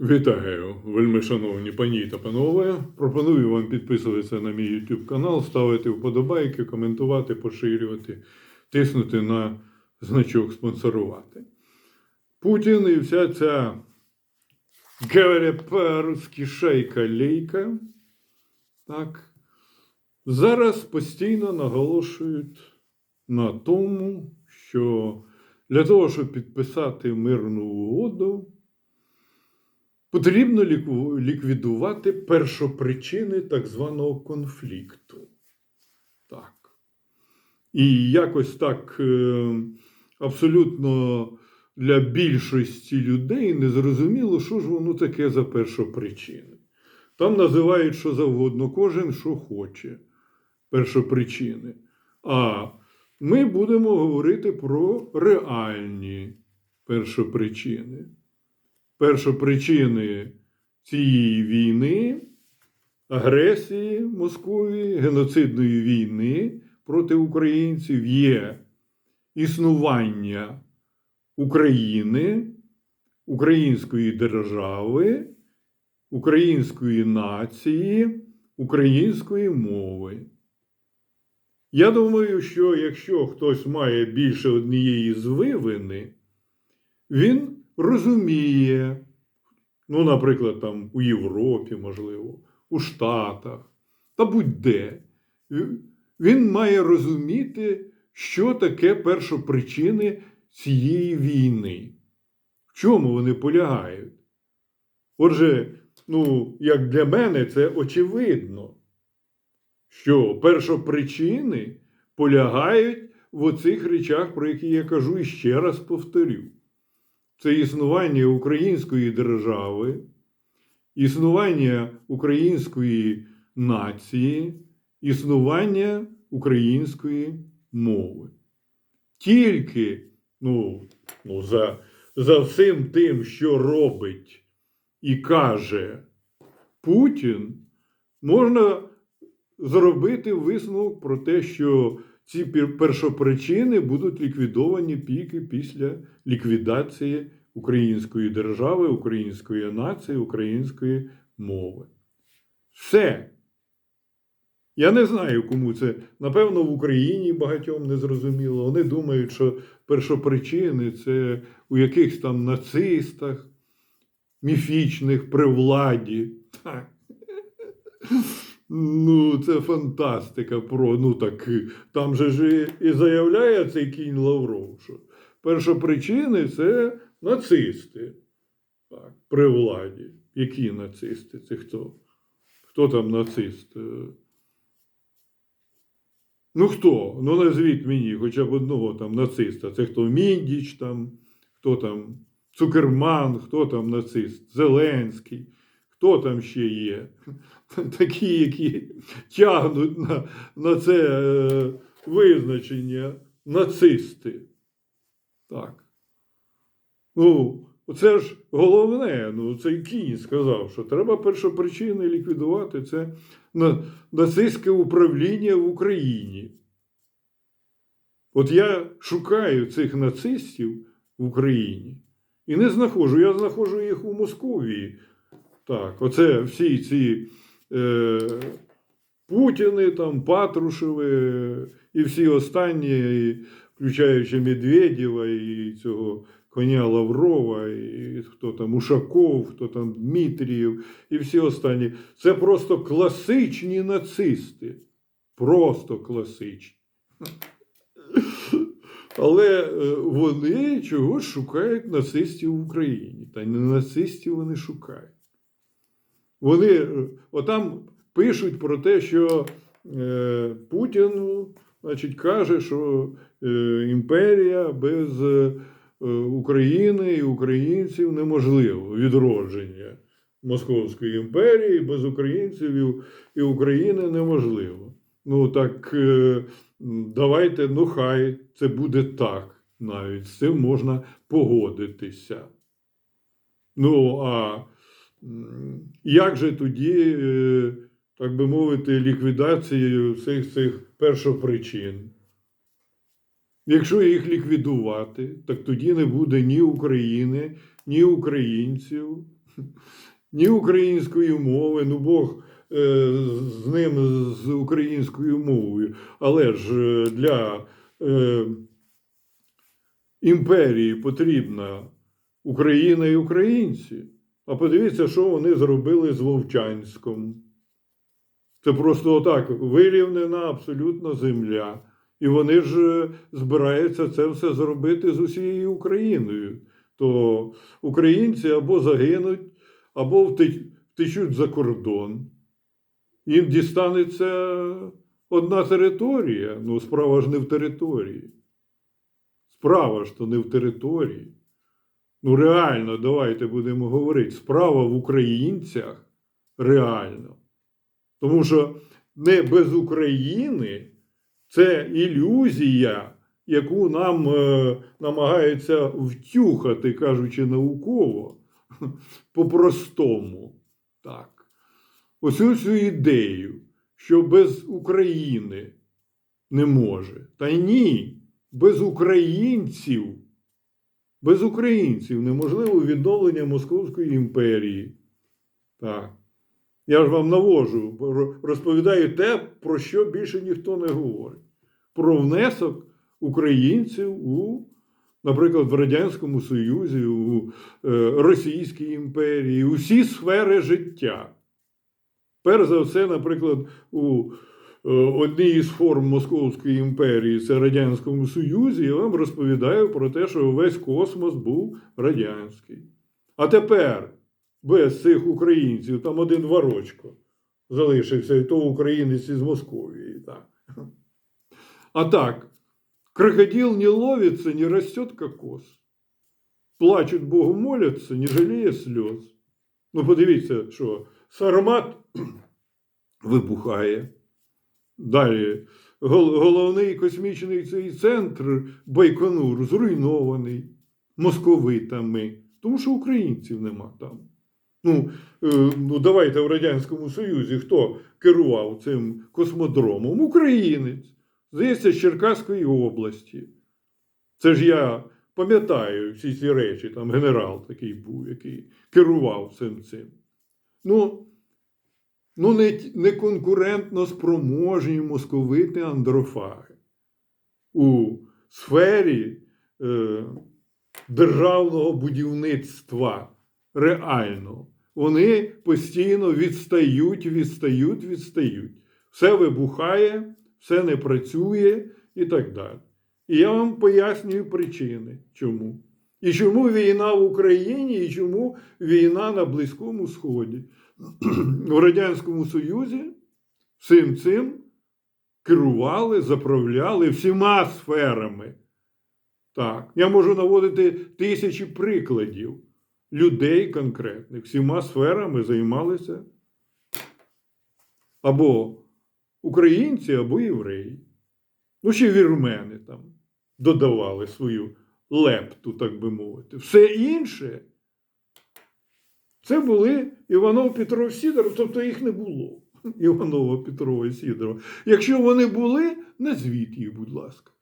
Вітаю, вельми шановні пані та панове. Пропоную вам підписуватися на мій YouTube канал, ставити вподобайки, коментувати, поширювати, тиснути на значок спонсорувати. Путін і вся ця по-русски шайка лейка так, зараз постійно наголошують на тому, що для того, щоб підписати мирну угоду, потрібно ліквідувати першопричини так званого конфлікту. Так. І якось так е, абсолютно для більшості людей не зрозуміло, що ж воно таке за першопричини. Там називають що завгодно, кожен що хоче першопричини. А ми будемо говорити про реальні першопричини першопричини цієї війни, агресії Московії, геноцидної війни проти українців є існування України, української держави, української нації, української мови. Я думаю, що якщо хтось має більше однієї звивини, він розуміє, ну, наприклад, там у Європі, можливо, у Штатах та будь-де. Він має розуміти, що таке першопричини цієї війни. В чому вони полягають? Отже, ну, як для мене, це очевидно, що першопричини полягають в оцих речах, про які я кажу і ще раз повторю це існування української держави, існування української нації, існування української мови. Тільки ну, ну, за, за всім тим, що робить і каже Путін, можна зробити висновок про те, що ці першопричини будуть ліквідовані тільки після ліквідації української держави, української нації, української мови. Все. Я не знаю, кому це. Напевно, в Україні багатьом не зрозуміло. Вони думають, що першопричини це у якихось там нацистах, міфічних при владі. Ну, це фантастика. Про, ну так там же ж і заявляє цей кінь Лавров, що першопричини це нацисти. Так, при владі. Які нацисти? Це хто? Хто там нацист? Е, Ну хто? Ну назвіть мені хоча б одного там нациста. Це хто Міндіч там, хто там Цукерман, хто там нацист, Зеленський, хто там ще є? Такі, які тягнуть на, на це е, визначення нацисти. Так. Ну, це ж головне. Ну, цей кінь сказав, що треба першопричини ліквідувати це на- нацистське управління в Україні. От я шукаю цих нацистів в Україні і не знаходжу. Я знаходжу їх у Московії. Так, оце всі ці е, Путіни, там, Патрушеви і всі останні, і, включаючи Медведєва і цього коня Лаврова, і хто там Ушаков, хто там Дмитрієв, і всі останні. Це просто класичні нацисти. Просто класичні. Але е, вони чогось шукають нацистів в Україні. Та не нацистів вони шукають. Вони е, отам пишуть про те, що е, Путін значить, каже, що е, імперія без е, України і українців неможливо відродження Московської імперії без українців і, і України неможливо. Ну так е, давайте, ну хай це буде так. Навіть з цим можна погодитися. Ну, а як же тоді, е, так би мовити, ліквідації всіх цих першопричин? Якщо їх ліквідувати, так тоді не буде ні України, ні українців, ні української мови, ну Бог е, з ним, з українською мовою. Але ж е, для імперії потрібна Україна і українці. А подивіться, що вони зробили з Вовчанськом. Це просто отак вирівнена абсолютно земля. І вони ж е, збираються це все зробити з усією Україною. То українці або загинуть, або втечуть за кордон. Їм дістанеться одна територія. Ну, справа ж не в території. Справа ж то не в території. Ну, реально, давайте будемо говорити. Справа в українцях реально. Тому що не без України це ілюзія, яку нам е, намагаються втюхати, кажучи науково, по-простому. Так. Оцю цю ідею, що без України не може. Та ні, без українців. Без українців неможливо відновлення Московської імперії. Так. Я ж вам навожу, розповідаю те, про що більше ніхто не говорить. Про внесок українців у, наприклад, в Радянському Союзі, у е, Російській імперії, у всі сфери життя. Перш за все, наприклад, у одній із форм Московської імперії, це Радянському Союзі, я вам розповідаю про те, що весь космос був радянський. А тепер без цих українців, там один варочко залишився, і то українець із Московії. Так. А так, крокодил не ловится, не растет кокос. Плачуть Богу моляться, не жаліє сльоз. Ну, подивіться, що Сармат вибухає. Далі. Головний космічний центр Байконур зруйнований московитами, тому що українців нема там. Ну, е, ну давайте в Радянському Союзі хто керував цим космодромом? Українець. Здається, з Черкаської області. Це ж я пам'ятаю всі ці речі, там генерал такий був, який керував цим цим. Ну, ну не, не конкурентно спроможні московити андрофаги у сфері е, державного будівництва реально. Вони постійно відстають, відстають, відстають. Все вибухає, все не працює і так далі. І я вам пояснюю причини, чому. І чому війна в Україні, і чому війна на Близькому Сході. У Радянському Союзі всім цим керували, заправляли всіма сферами. Так, я можу наводити тисячі прикладів людей конкретних, всіма сферами займалися або українці, або євреї. Ну, ще вірмени там додавали свою лепту, так би мовити. Все інше це були Іванов, Петров, Сідоров, тобто їх не було. Іванова, Петрова Сідорова. Якщо вони були, назвіть їх, будь ласка.